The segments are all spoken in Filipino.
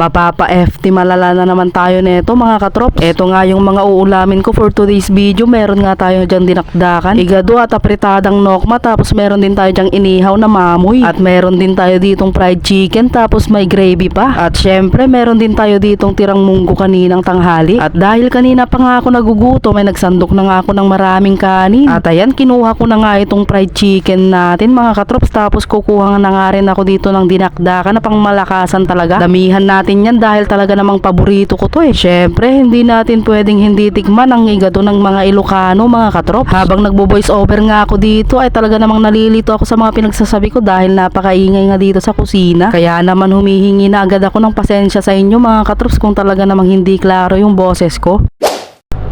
Mapapa FT malala na naman tayo nito mga katrop. Ito nga yung mga uulamin ko for today's video. Meron nga tayo dyan dinakdakan. Igado at apritadang nokma. Tapos meron din tayo dyang inihaw na mamoy. At meron din tayo ditong fried chicken. Tapos may gravy pa. At syempre meron din tayo ditong tirang munggo kaninang tanghali. At dahil kanina pa nga ako nagugutom ay nagsandok na nga ako ng maraming kanin. At ayan kinuha ko na nga itong fried chicken natin mga katrops. Tapos kukuha na nga rin ako dito ng dinakdakan na pang malakasan talaga. Damihan natin yan dahil talaga namang paborito ko to eh. Syempre, hindi natin pwedeng hindi tikman ang igado ng mga Ilocano mga katrop. Habang nagbo-voice over nga ako dito ay talaga namang nalilito ako sa mga pinagsasabi ko dahil napakaingay nga dito sa kusina. Kaya naman humihingi na agad ako ng pasensya sa inyo mga katrops kung talaga namang hindi klaro yung boses ko.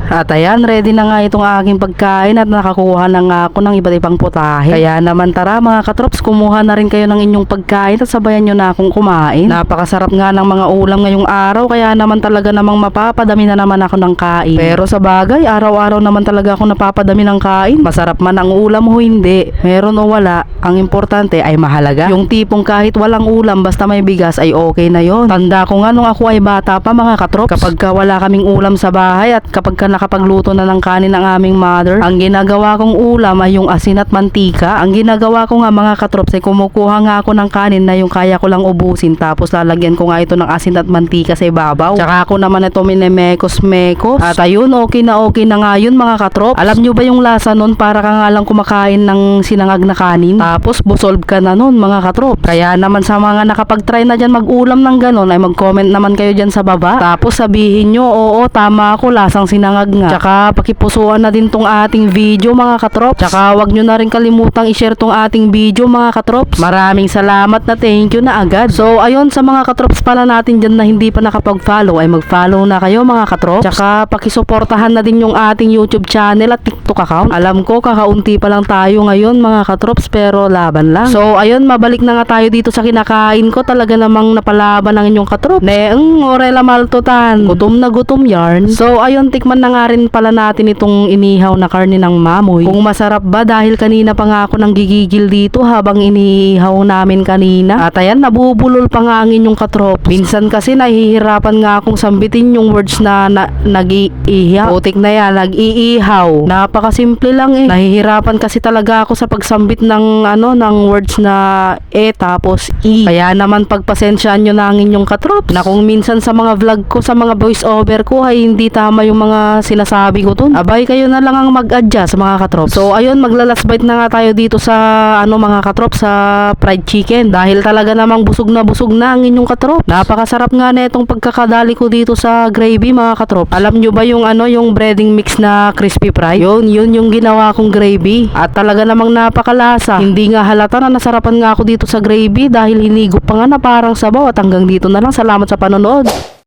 At ayan, ready na nga itong aking pagkain at nakakuha na nga ako ng iba't ibang putahe. Kaya naman tara mga katrops, kumuha na rin kayo ng inyong pagkain at sabayan nyo na akong kumain. Napakasarap nga ng mga ulam ngayong araw kaya naman talaga namang mapapadami na naman ako ng kain. Pero sa bagay, araw-araw naman talaga ako napapadami ng kain. Masarap man ang ulam o hindi, meron o wala, ang importante ay mahalaga. Yung tipong kahit walang ulam basta may bigas ay okay na yon. Tanda ko nga nung ako ay bata pa mga katrops, kapag ka wala kaming ulam sa bahay at kapag ka nakapagluto na ng kanin ng aming mother, ang ginagawa kong ulam ay yung asin at mantika. Ang ginagawa ko nga mga katrops ay kumukuha nga ako ng kanin na yung kaya ko lang ubusin tapos lalagyan ko nga ito ng asin at mantika sa ibabaw. Tsaka ako naman ito minemekos-mekos. At ayun, okay na okay na nga yun mga katrop. Alam nyo ba yung lasa nun para ka nga lang kumakain ng sinangag na kanin? Tapos busolve ka na nun mga katrop. Kaya naman sa mga nakapag-try na dyan mag-ulam ng ganon ay mag-comment naman kayo dyan sa baba. Tapos sabihin nyo, oo tama ako lasang sinangag nga. Tsaka pakipusuan na din tong ating video mga katrop. Tsaka wag nyo na rin kalimutang i-share tong ating video mga katrop. Maraming salamat na thank you na agad. So ayun sa mga katrops pala natin dyan na hindi pa nakapag-follow ay mag-follow na kayo mga katrop. Tsaka pakisuportahan na din yung ating YouTube channel at TikTok account. Alam ko kakaunti pa lang tayo ngayon mga katrops pero laban lang. So ayun mabalik na nga tayo dito sa kinakain ko. Talaga namang napalaban ang inyong katrop. Neeng orela maltutan. Gutom na gutom yarn. So ayun tikman na nga rin pala natin itong inihaw na karne ng mamoy. Kung masarap ba dahil kanina pa nga ako nang gigigil dito habang inihaw namin kanina. At ayan nabubulol pa nga ang inyong katrop. Minsan kasi nahihirapan nga akong sambitin yung words na, na nag-iihaw. Putik na yan, nag-iihaw. Napakasimple lang eh. Nahihirapan kasi talaga ako sa pagsambit ng ano ng words na e tapos i. Kaya naman pagpasensyaan nyo na ang inyong katrop. Na kung minsan sa mga vlog ko, sa mga voice over ko ay hindi tama yung mga sinasabi ko dun. Abay kayo na lang ang mag-adjust mga katrop. So ayun, maglalas bite na nga tayo dito sa ano mga katrop sa fried chicken. Dahil talaga namang busog na busog na ang inyong katrop. Napakasarap nga na itong pagkakadali ko dito sa gravy mga katrop. Alam nyo ba yung ano yung breading mix na crispy fry? Yun, yun yung ginawa kong gravy. At talaga namang napakalasa. Hindi nga halata na nasarapan nga ako dito sa gravy dahil hinigop pa nga na parang sabaw at hanggang dito na lang. Salamat sa panonood.